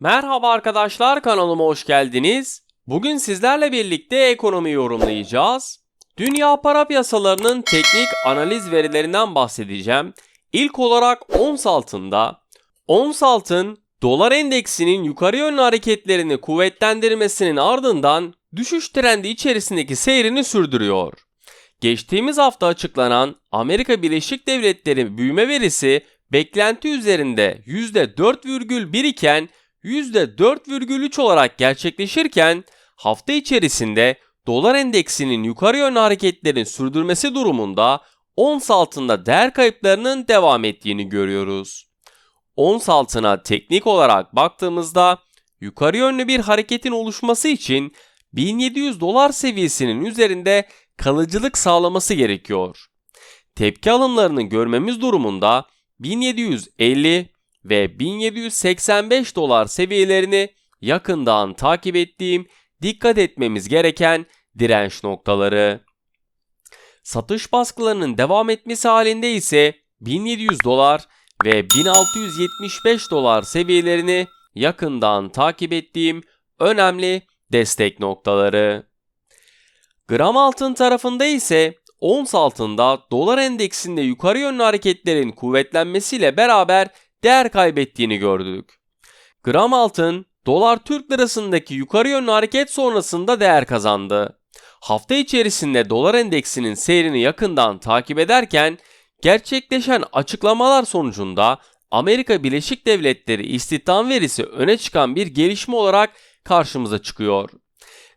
Merhaba arkadaşlar kanalıma hoş geldiniz. Bugün sizlerle birlikte ekonomi yorumlayacağız. Dünya para piyasalarının teknik analiz verilerinden bahsedeceğim. İlk olarak ons altında. Ons altın dolar endeksinin yukarı yönlü hareketlerini kuvvetlendirmesinin ardından düşüş trendi içerisindeki seyrini sürdürüyor. Geçtiğimiz hafta açıklanan Amerika Birleşik Devletleri büyüme verisi beklenti üzerinde %4,1 iken %4,3 olarak gerçekleşirken hafta içerisinde dolar endeksinin yukarı yönlü hareketlerin sürdürmesi durumunda ons altında değer kayıplarının devam ettiğini görüyoruz. Ons altına teknik olarak baktığımızda yukarı yönlü bir hareketin oluşması için 1700 dolar seviyesinin üzerinde kalıcılık sağlaması gerekiyor. Tepki alımlarını görmemiz durumunda 1750 ve 1785 dolar seviyelerini yakından takip ettiğim dikkat etmemiz gereken direnç noktaları. Satış baskılarının devam etmesi halinde ise 1700 dolar ve 1675 dolar seviyelerini yakından takip ettiğim önemli destek noktaları. Gram altın tarafında ise ons altında dolar endeksinde yukarı yönlü hareketlerin kuvvetlenmesiyle beraber değer kaybettiğini gördük. Gram altın dolar Türk lirasındaki yukarı yönlü hareket sonrasında değer kazandı. Hafta içerisinde dolar endeksinin seyrini yakından takip ederken gerçekleşen açıklamalar sonucunda Amerika Birleşik Devletleri istihdam verisi öne çıkan bir gelişme olarak karşımıza çıkıyor.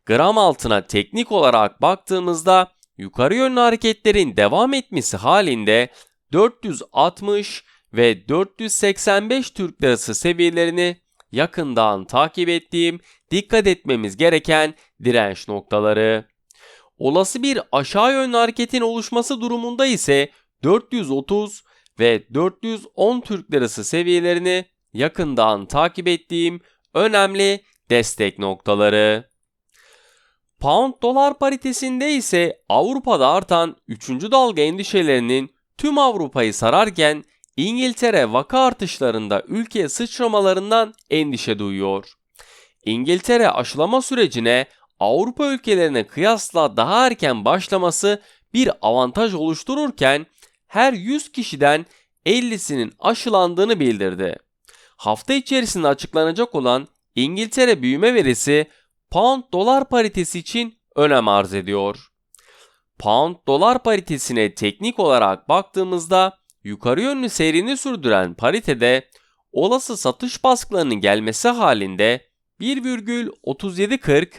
Gram altına teknik olarak baktığımızda yukarı yönlü hareketlerin devam etmesi halinde 460 ve 485 Türk Lirası seviyelerini yakından takip ettiğim dikkat etmemiz gereken direnç noktaları. Olası bir aşağı yönlü hareketin oluşması durumunda ise 430 ve 410 Türk Lirası seviyelerini yakından takip ettiğim önemli destek noktaları. Pound dolar paritesinde ise Avrupa'da artan 3. dalga endişelerinin tüm Avrupa'yı sararken İngiltere vaka artışlarında ülkeye sıçramalarından endişe duyuyor. İngiltere aşılama sürecine Avrupa ülkelerine kıyasla daha erken başlaması bir avantaj oluştururken her 100 kişiden 50'sinin aşılandığını bildirdi. Hafta içerisinde açıklanacak olan İngiltere büyüme verisi pound dolar paritesi için önem arz ediyor. Pound dolar paritesine teknik olarak baktığımızda yukarı yönlü seyrini sürdüren paritede olası satış baskılarının gelmesi halinde 1,3740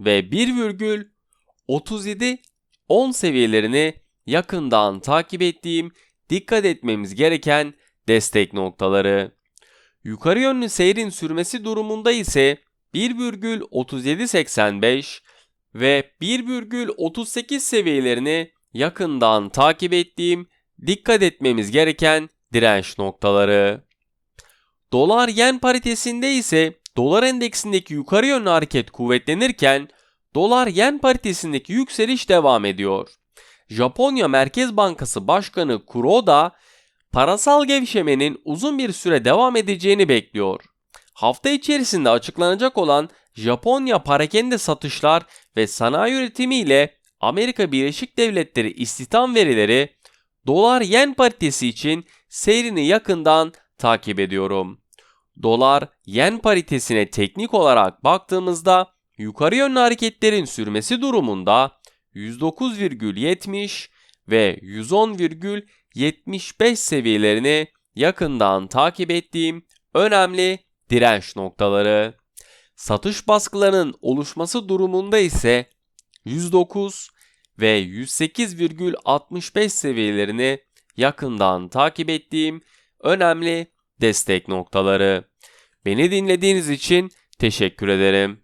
ve 1,3710 seviyelerini yakından takip ettiğim dikkat etmemiz gereken destek noktaları. Yukarı yönlü seyrin sürmesi durumunda ise 1,3785 ve 1,38 seviyelerini yakından takip ettiğim dikkat etmemiz gereken direnç noktaları. Dolar yen paritesinde ise dolar endeksindeki yukarı yönlü hareket kuvvetlenirken dolar yen paritesindeki yükseliş devam ediyor. Japonya Merkez Bankası Başkanı Kuroda parasal gevşemenin uzun bir süre devam edeceğini bekliyor. Hafta içerisinde açıklanacak olan Japonya parakende satışlar ve sanayi üretimi ile Amerika Birleşik Devletleri istihdam verileri dolar yen paritesi için seyrini yakından takip ediyorum. Dolar yen paritesine teknik olarak baktığımızda yukarı yönlü hareketlerin sürmesi durumunda 109,70 ve 110,75 seviyelerini yakından takip ettiğim önemli direnç noktaları. Satış baskılarının oluşması durumunda ise 109 ve 108,65 seviyelerini yakından takip ettiğim önemli destek noktaları. Beni dinlediğiniz için teşekkür ederim.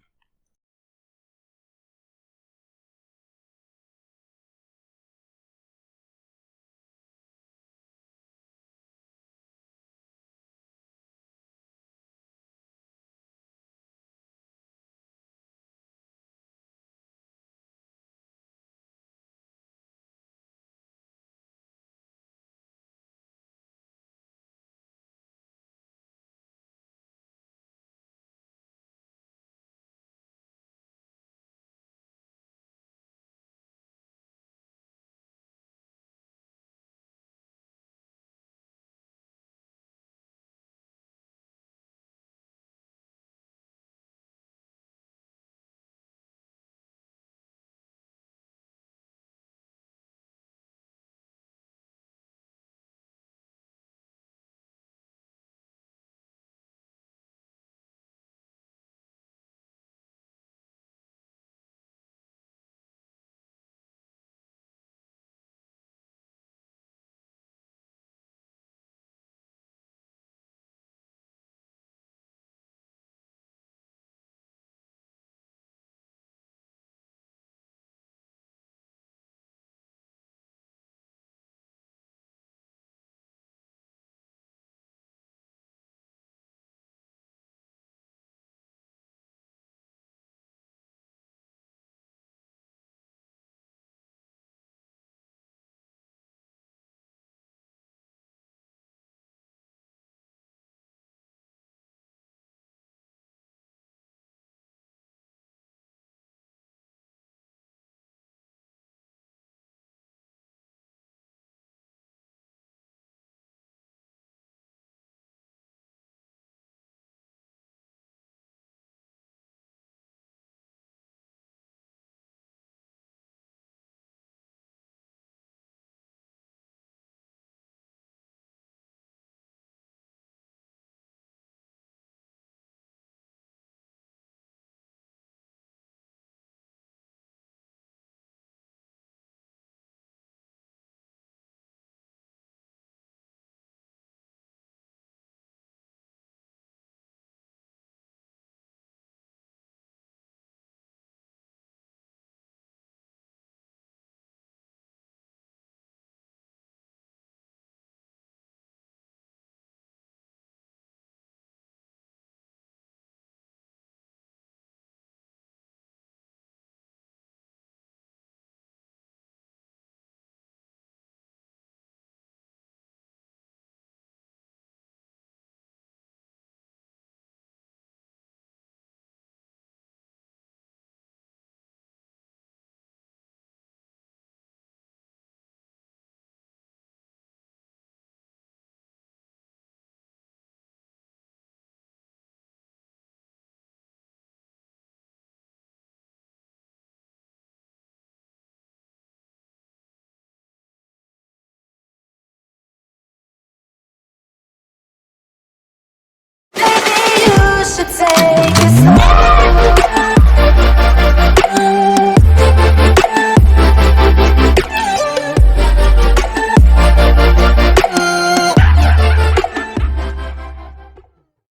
Should take.